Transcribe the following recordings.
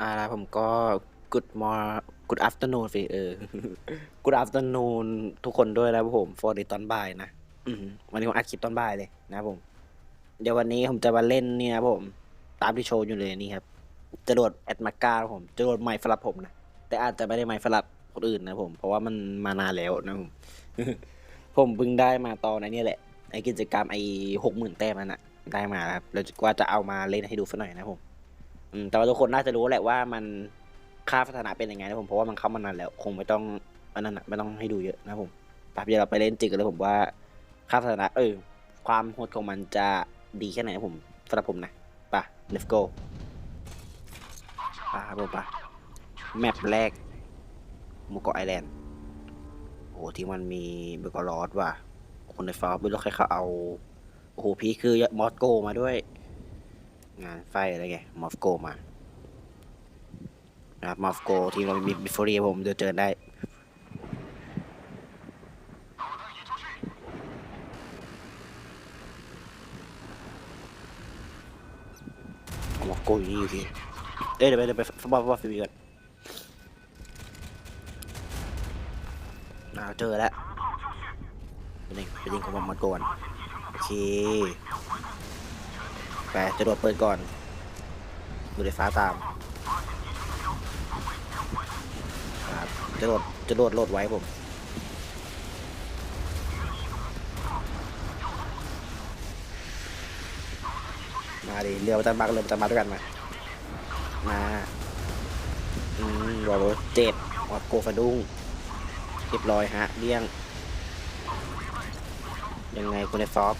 อ่าแล้วผมก็ good more good afternoon สิเออ good afternoon ทุกคนด้วยนะผม for the ตอนบ่ายนะอืมวันนี้ผมอัดคลิปตอนบ่ายเลยนะผม เดี๋ยววันนี้ผมจะมาเล่นนี่นะผม ตามที่โชว์อยู่เลยนี่ครับจรวดแอดมาก้าผมจรวดใหม่สำหรับผมนะ แต่อาจจะไม่ได้ใหม่สำหรับคนอื่นนะผม เพราะว่ามันมานานแล้วนะผม ผมเพิ่งได้มาตอนไอ้นี่แหละไอกิจกรรมไอหกหมื่นแต้มนั่นนะได้มาแล้วครับแล้วว่าจะเอามาเล่นให้ดูสักหน่อยนะผม อืมแต่ว่าทุกคนน่าจะรู้แหละว่ามันค่าพัฒนาเป็นยังไงนะผมเพราะว่ามันเข้ามานานแล้ว คงไม่ต้องอันนั้นนะไม่ต้องให้ดูเยอะนะผมแป๊บเดี๋ยวเราไปเล่นจริงกันเลยผมว่าค่าพัฒนาเออความโหดของมันจะดีแค่ไหนนะผมสำหรับผมนะไป let's go ไปครับผมไปแมปแรกหมูเกาะไอแลนด์โอ้โหที่มันมีเบเกอรอสว่ะคนในฟ้าไม่รู้ใครเขาเอา โอ้โหพี่คือมอสโกมาด้วย งานไฟอะไรไงมอฟโกมา นะครับมอฟโกทีมเรามีบิฟอรีผมเดี๋ยวเจอได้มอฟโกอยู่นี่อยู่ที่เอ้ยเดี๋ยวไปเดี๋ยวไปฟุตบอลฟุตบอลฟิบีก่อนอ่าเจอแล้วเป็นยังเป็นยังของมอฟโกนโอเค ไปจะโดดเปิดก่อนมือไฟฟ้าตามครับจะโดดจะโดดโหลดไว้ผมมาดิเรือประจันบานเรือประจันบาด้วยกันมามาอืมรอรถเจ็บออดโกฟะดุ้งเรียบร้อยฮะเลี่ยงยังไงคุณไอซอฟ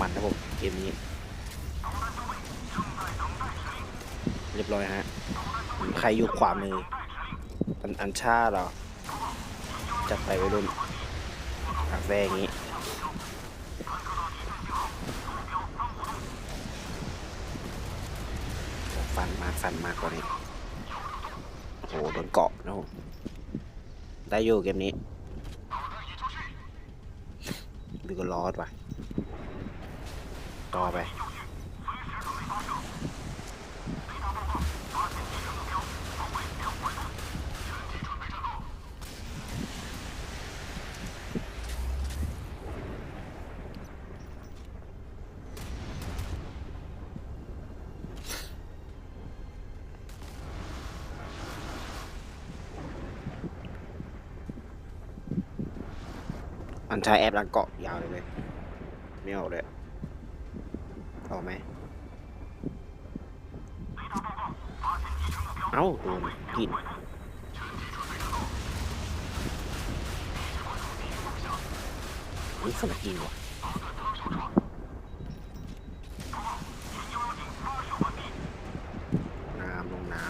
มันนะผมเกมนี้ เรียบร้อยฮะ ใครอยู่ขวามืออันอันชาเหรอจัดไปไว้รุ่นอาแวอย่างนี้ฟันมาฟันมากกว่านี้โอ้โหโดนเกาะนะผมได้อยู่เกมนี้ดูก็รอดว่ะ ต่อไปอันใช้แอปล้วเกาะยาวเลยเลยไม่ออกเลยออกไหม เอ้าโดนกินนี่ขนาดกินวะน้ำลงน้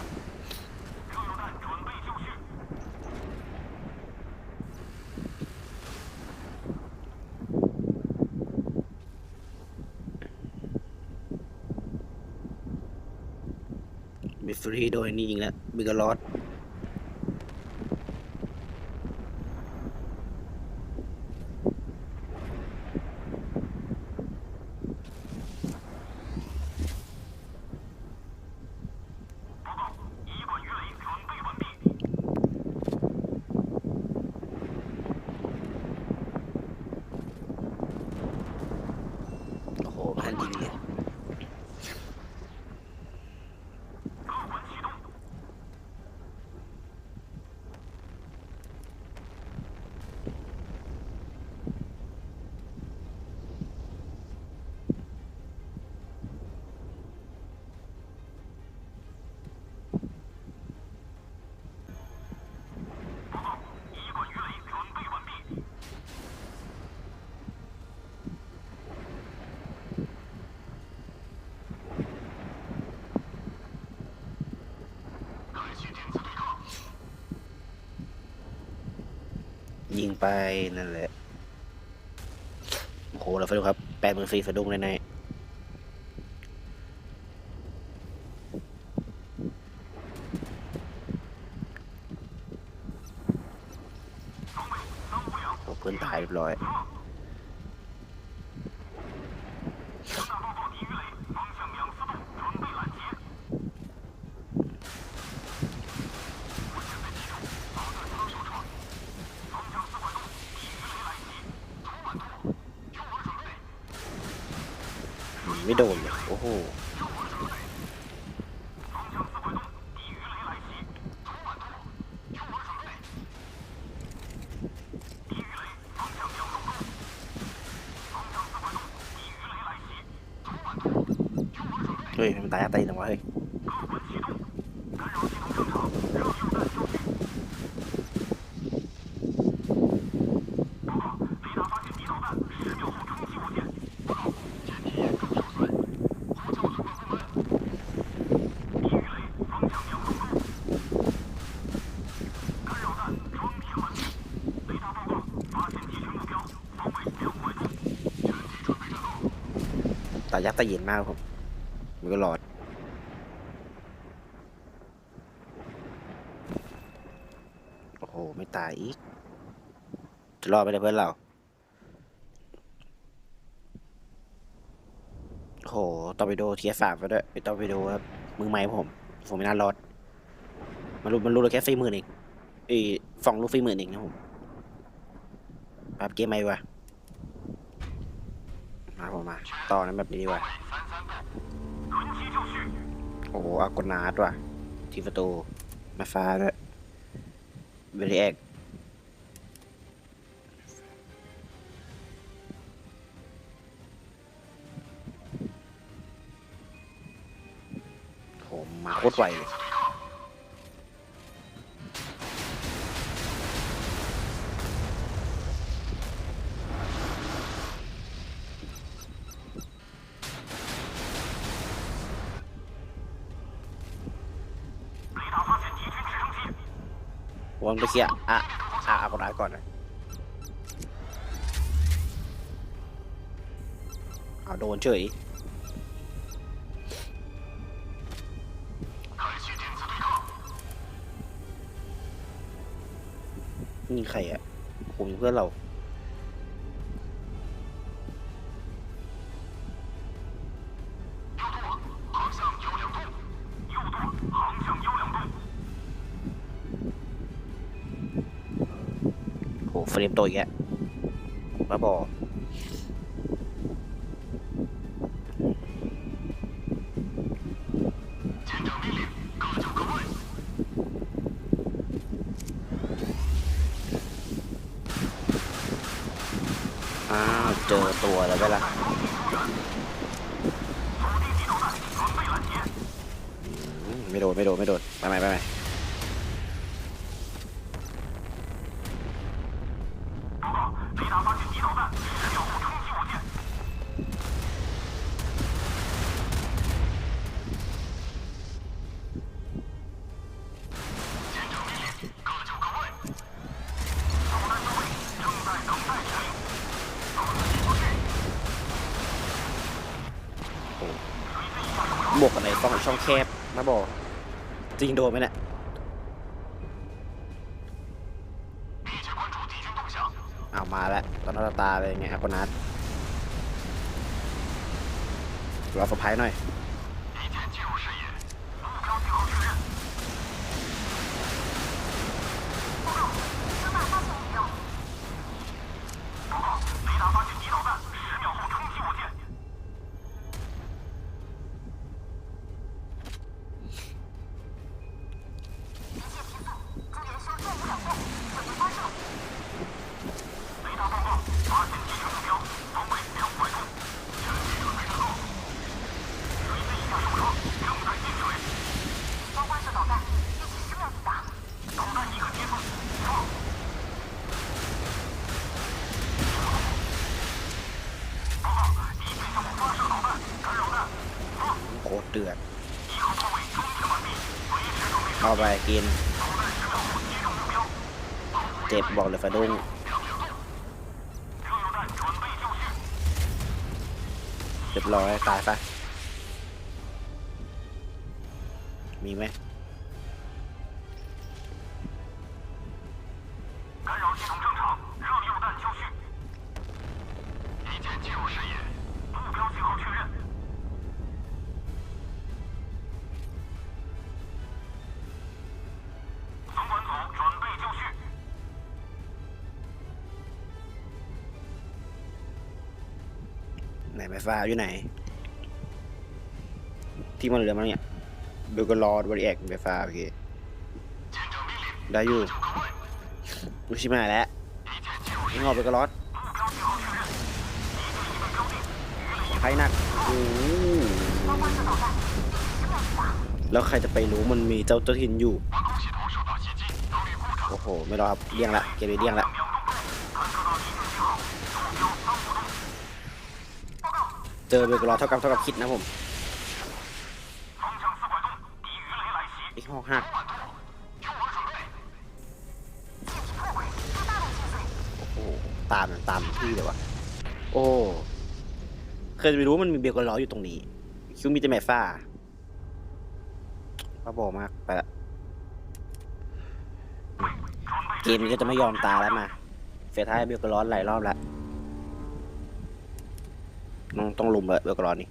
ำมีฟรีโดยนี่ยิงแล้วบิกลอส ยิงไปนั่นแหละโอ้โหเราไปดูครับแปดหมื่นสี่สะดุ้งแน่ๆโอ้เพื่อนตายเรียบร้อย ไม่โดนเลยโอ้โห เฮ้ย มันตายตายหนังวะเฮ้ย ตา ยักษ์ตาเย็นมากครับมมันก็หลอดโอ้โห ไม่ตายอีก จะรอดไปเลยเพื่อนเรา โอ้โหตอร์ปิโดเทียสามไปด้วยเป็นตอร์ปิโดครับมือใหม่ผม ผมไม่น่ารอดมันรู้มันรู้เราแค่สี่หมื่นเองเอ้ฟองลูกสี่หมื่นเองนะผมปรับเกมใหม่วะ มา ต่อนั้นแบบนี้ดีกว่าโอ้อากนาดว่ะ ทีประตูมาฟ้าด้วยเบรีแอกโหมาโคตรไวเลย เคลียร์อะอะเอากดอาก่อนนะเอาโดนเฉยนี่ใครอะผมเพื่อนเรา โหเฟรมโตอีกบ้าบออ้าวเจอตัวแล้วไปละไม่โดน ไม่โดน ไม่โดน ไปไหมไปไหม บวกกันในช่องช่องแคบนะบอกจริงโดนไหมเนี่ยเอามาแล้วตอนหน้าตาเลยไงครับคนนัดรอสะพายหน่อย โคตรเดือดเข้าไปกิน เจ็บบอกเลยฟะดุ้งเรียบร้อยตายปะมีไหม ไหนไฟฟ้าอยู่ไหน ที่มันเหลือมันเนี่ยเบลก็รอดบริแอคไฟฟ้าโอเคได้อยู่ไม่ใช่มาแล้วงอเบลก็รอดใครหนักโอ้แล้วใครจะไปรู้มันมีเจ้าเจ้าถิ่นอยู่ โอ้โห ไม่รอครับเลี่ยงละ เกมนี้เลี่ยงละ เจอเบลกรอเท่ากับเท่ากับคิดนะผมอีกห้องหักโอ้โหตามตามที่เลยวะโอ้เคยจะไปรู้ว่ามันมีเบลกรออยู่ตรงนี้ คิวมีแต่แม่ฟ้าบ้าบอมากไปละเกมนี้ก็จะไม่ยอมตายแล้วมาเฟท้ายเบลกรอหลายรอบแล้ว ต้องลุมเลยเบลกรอนนี่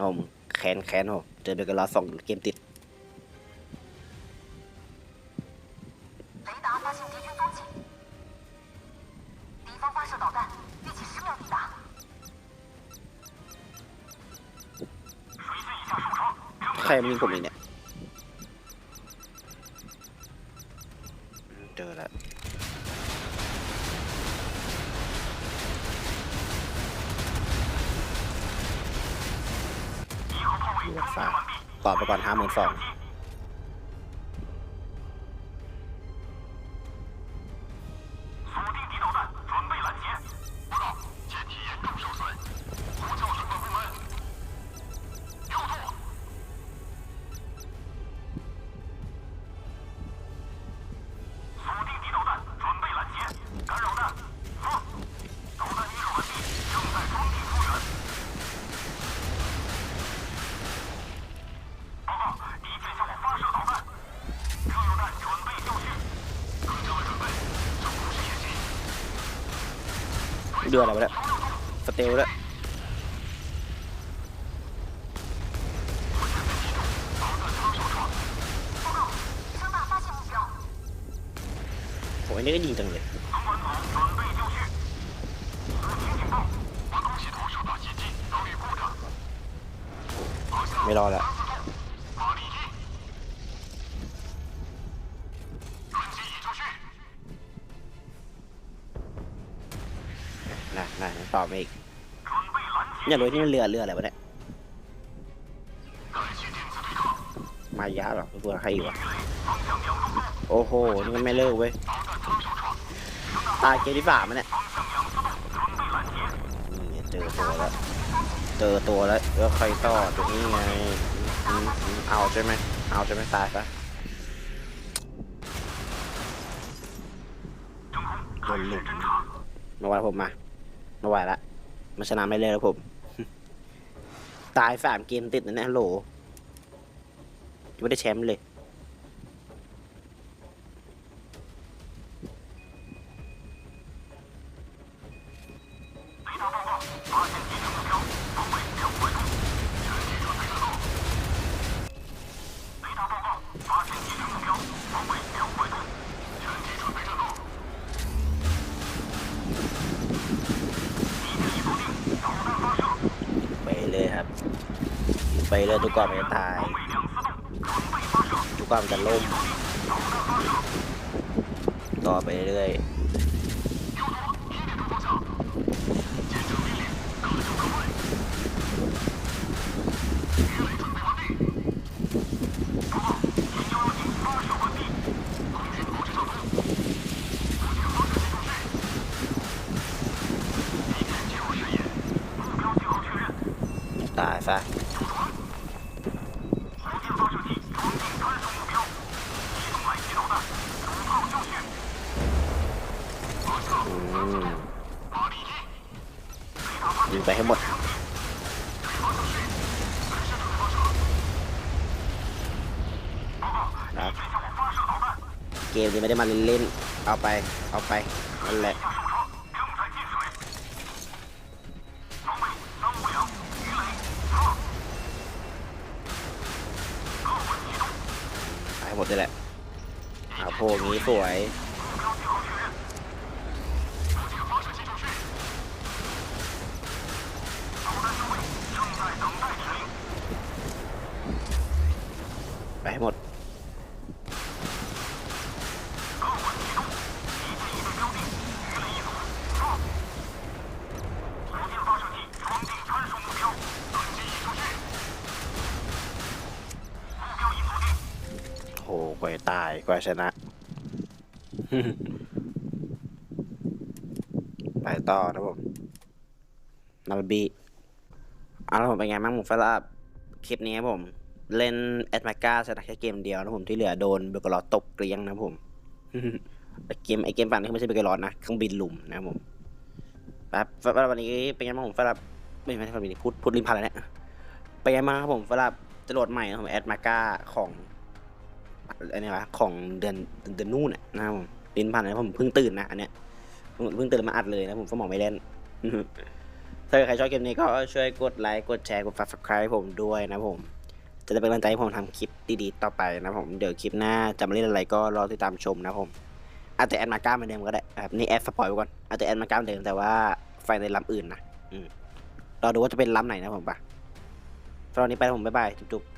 ผมแค้นแค้นผมเจอเบลกรอนสองเกมติดใครมีผมอีกเนี่ย ก่อนห้าหมื่นสอง ดือดอะไรวะเนี่ยสเตลแล้วโอ้ยนี่ก็ยิงจังเลยไม่รอแล้ว นะนะตอบมาอีกอย่ารู้ที่มันเรือเรืออะไรวะเนี่ยมายะเหรอตัวใครอีกวะโอ้โห นี่มันไม่เลิกเว้ย ตายเกมที่สามมันเนี่ยนี่เจอตัวแล้ว เจอตัวแล้วแล้วใครต่อตัวนี้ไงอืมอืมเอาใช่ไหม เอาใช่ไหมตายซะโดนหลุมมาวันผมมา ไม่ไหวละมาชนะไม่เลยแล้วผม ตายสามเกมติดนะเนี่ยฮัลโหลยังไม่ได้แชมป์เลย ไปเลยทุกกว่ามันจะตาย ทุกกว่ามันจะล่ม ต่อไปเรื่อยตายซะ ยิงไปให้หมดครับเกมนี้ไม่ได้มาเล่นๆ เอาไป เอาไป นั่นแหละหมดเลยแหละเอาโพงนี้สวย ต ให้หมด โห กว่าจะตายกว่าชนะ ไปต่อนะผมนาบบีเอาละผมเป็นไงบ้างผมสำหรับคลิปนี้ครับผม เล่นแอดมาก้าชนะแค่เกมเดียวนะผมที่เหลือโดนเบลกรอตตบเกลี้ยงนะผมไอเกมไอเกมปั่นนี่ไม่ใช่เบลกรอตนะเครื่องบินหลุมนะผมครับบวันนี้เป็นไงบ้างผมสำหรับไม่ไม่ใช่เครื่องบินพูดพูดริมพันแล้วเนี่ยเป็นไงบ้างครับผมสำหรับจรวดใหม่ของแอดมาก้าของ อันนี้วะของเดือนเดือนนู่นนะครับผมริมพันนะผมเพิ่งตื่นนะอันเนี้ยผมเพิ่งตื่นมาอัดเลยนะผมสมองไม่เล่นถ้าใครชอบคลิปนี้ก็ช่วยกดไลค์กดแชร์กด subscribe ให้ผมด้วยนะผม จะได้เป็นกำลังใจให้ผมทำคลิปดีๆต่อไปนะผมเดี๋ยวคลิปหน้าจะมาเล่นอะไรก็รอติดตามชมนะผมอาจจะแอดมาก้าเหมือนเดิมก็ได้ครับนี่แอดสปอยไว้ก่อนอาจจะแอดมาก้าเหมือนเดิมแต่ว่าไฟในลำอื่นนะอืมรอดูว่าจะเป็นลำไหนนะผมปะตอนนี้ไปผมบ๊ายบายจุ๊บๆ